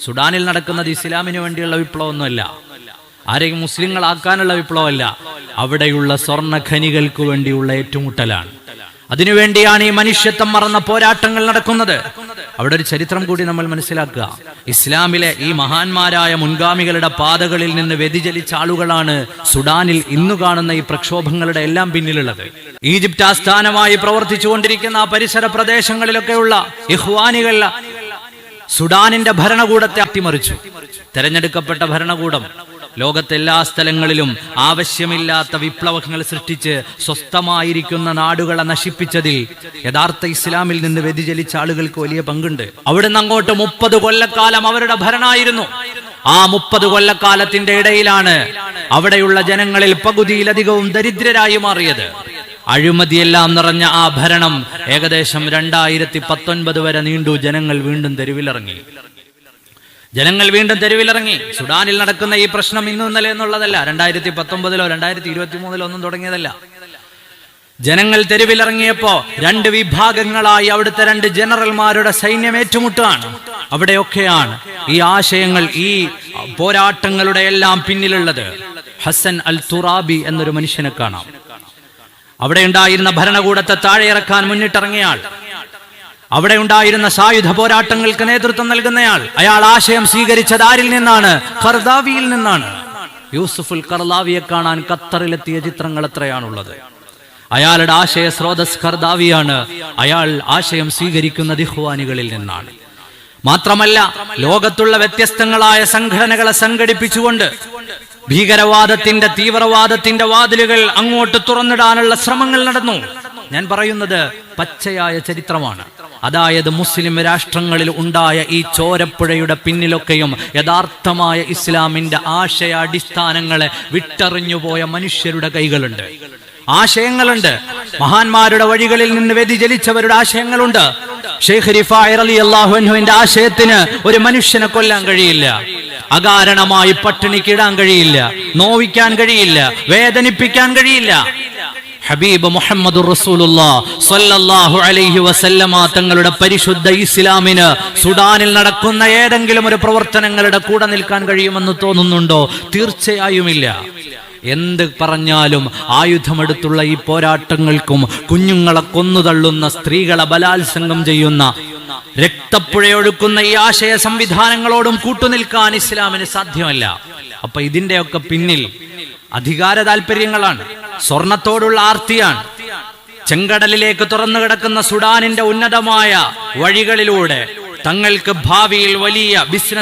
സുഡാനിൽ നടക്കുന്നത് ഇസ്ലാമിന് വേണ്ടിയുള്ള വിപ്ലവമൊന്നുമല്ല. ആരെയും മുസ്ലിങ്ങളാക്കാനുള്ള വിപ്ലവമല്ല. അവിടെയുള്ള സ്വർണ ഖനികൾക്ക് വേണ്ടിയുള്ള ഏറ്റുമുട്ടലാണ്. അതിനുവേണ്ടിയാണ് ഈ മനുഷ്യത്വം മറന്ന പോരാട്ടങ്ങൾ നടക്കുന്നത്. അവിടെ ഒരു ചരിത്രം കൂടി നമ്മൾ മനസ്സിലാക്കുക. ഇസ്ലാമിലെ ഈ മഹാന്മാരായ മുൻഗാമികളുടെ പാതകളിൽ നിന്ന് വ്യതിചലിച്ച ആളുകളാണ് സുഡാനിൽ ഇന്നു കാണുന്ന ഈ പ്രക്ഷോഭങ്ങളുടെ എല്ലാം പിന്നിലുള്ളത്. ഈജിപ്റ്റ് ആസ്ഥാനമായി പ്രവർത്തിച്ചുകൊണ്ടിരിക്കുന്ന ആ പരിസര പ്രദേശങ്ങളിലൊക്കെയുള്ള ഇഹ്വാനികൾ സുഡാനിന്റെ ഭരണകൂടത്തെ അട്ടിമറിച്ചു. തെരഞ്ഞെടുക്കപ്പെട്ട ഭരണകൂടം ലോകത്തെ എല്ലാ സ്ഥലങ്ങളിലും ആവശ്യമില്ലാത്ത വിപ്ലവങ്ങൾ സൃഷ്ടിച്ച് സ്വസ്ഥമായിരിക്കുന്ന നാടുകളെ നശിപ്പിച്ചതിൽ യഥാർത്ഥ ഇസ്ലാമിൽ നിന്ന് വ്യതിചലിച്ച ആളുകൾക്ക് വലിയ പങ്കുണ്ട്. അവിടുന്ന് അങ്ങോട്ട് മുപ്പത് കൊല്ലക്കാലം അവരുടെ ഭരണമായിരുന്നു. ആ മുപ്പത് കൊല്ലക്കാലത്തിന്റെ ഇടയിലാണ് അവിടെയുള്ള ജനങ്ങളിൽ പകുതിയിലധികവും ദരിദ്രരായി മാറിയത്. അഴിമതിയെല്ലാം നിറഞ്ഞ ആ ഭരണം ഏകദേശം രണ്ടായിരത്തി പത്തൊൻപത് വരെ നീണ്ടു. ജനങ്ങൾ വീണ്ടും തെരുവിലിറങ്ങി. ജനങ്ങൾ വീണ്ടും തെരുവിലിറങ്ങി. സുഡാനിൽ നടക്കുന്ന ഈ പ്രശ്നം ഇന്നും ഇന്നലെ എന്നുള്ളതല്ല. രണ്ടായിരത്തി പത്തൊമ്പതിലോ രണ്ടായിരത്തി ഇരുപത്തി മൂന്നിലോ ഒന്നും തുടങ്ങിയതല്ല. ജനങ്ങൾ തെരുവിലിറങ്ങിയപ്പോ രണ്ട് വിഭാഗങ്ങളായി അവിടുത്തെ രണ്ട് ജനറൽമാരുടെ സൈന്യം ഏറ്റുമുട്ടാണ്. അവിടെയൊക്കെയാണ് ഈ ആശയങ്ങൾ ഈ പോരാട്ടങ്ങളുടെ എല്ലാം പിന്നിലുള്ളത്. ഹസൻ അൽ തുറാബി എന്നൊരു മനുഷ്യനെ കാണാം. അവിടെ ഉണ്ടായിരുന്ന ഭരണകൂടത്തെ താഴെ ഇറക്കാൻ മുന്നിട്ടിറങ്ങിയാൾ. അവിടെ ഉണ്ടായിരുന്ന സായുധ പോരാട്ടങ്ങൾക്ക് നേതൃത്വം നൽകുന്നയാൾ. അയാൾ ആശയം സ്വീകരിച്ചത് ആരിൽ നിന്നാണ്? കർദാവിയിൽ നിന്നാണ്. യൂസുഫുൽ കർദാവിയെ കാണാൻ ഖത്തറിലെത്തിയ ചിത്രങ്ങൾ എത്രയാണുള്ളത്? അയാളുടെ ആശയ സ്രോതസ് കർദാവിയാണ്. അയാൾ ആശയം സ്വീകരിക്കുന്ന ദിഹ്വാനികളിൽ നിന്നാണ്. മാത്രമല്ല ലോകത്തുള്ള വ്യത്യസ്തങ്ങളായ സംഘടനകളെ സംഘടിപ്പിച്ചുകൊണ്ട് ഭീകരവാദത്തിന്റെ തീവ്രവാദത്തിന്റെ വാതിലുകൾ അങ്ങോട്ട് തുറന്നിടാനുള്ള ശ്രമങ്ങൾ നടന്നു. ഞാൻ പറയുന്നത് പച്ചയായ ചരിത്രമാണ്. അതായത് മുസ്ലിം രാഷ്ട്രങ്ങളിൽ ഉണ്ടായ ഈ ചോരപ്പുഴയുടെ പിന്നിലൊക്കെയും യഥാർത്ഥമായ ഇസ്ലാമിന്റെ ആശയാടിസ്ഥാനങ്ങളെ വിട്ടറിഞ്ഞുപോയ മനുഷ്യരുടെ കൈകളുണ്ട്. ആശയങ്ങളുണ്ട്. മഹാന്മാരുടെ വഴികളിൽ നിന്ന് വ്യതിചലിച്ചവരുടെ ആശയങ്ങളുണ്ട്. ഷെയ്ഖ് റിഫായർ അലി അള്ളാഹുവിന്റെ ആശയത്തിന് ഒരു മനുഷ്യനെ കൊല്ലാൻ കഴിയില്ല. അകാരണമായി പട്ടിണിക്കിടാൻ കഴിയില്ല നോവിക്കാൻ കഴിയില്ല വേദനിപ്പിക്കാൻ കഴിയില്ല. ഹബീബ് മുഹമ്മദ് സല്ലല്ലാഹു അലൈഹി വസല്ലമ തങ്ങളുടെ പരിശുദ്ധ ഇസ്ലാമിന് സുഡാനിൽ നടക്കുന്ന ഏതെങ്കിലും ഒരു പ്രവർത്തനങ്ങളുടെ കൂടെ നിൽക്കാൻ കഴിയുമെന്ന് തോന്നുന്നുണ്ടോ? തീർച്ചയായുമില്ല. എന്ത് പറഞ്ഞാലും ആയുധമെടുത്തുള്ള ഈ പോരാട്ടങ്ങൾക്കും കുഞ്ഞുങ്ങളെ കൊന്നുതള്ളുന്ന സ്ത്രീകളെ ബലാത്സംഗം ചെയ്യുന്ന രക്തപ്പുഴയൊഴുക്കുന്ന ഈ ആശയ സംവിധാനങ്ങളോടും കൂട്ടുനിൽക്കാൻ ഇസ്ലാമിന് സാധ്യമല്ല. അപ്പൊ ഇതിന്റെയൊക്കെ പിന്നിൽ അധികാര താല്പര്യങ്ങളാണ് സ്വർണത്തോടുള്ള ആർത്തിയാണ്. ചെങ്കടലിലേക്ക് തുറന്നു കിടക്കുന്ന സുഡാനിന്റെ ഉന്നതമായ വഴികളിലൂടെ തങ്ങൾക്ക് ഭാവിയിൽ വലിയ ബിസിനസ്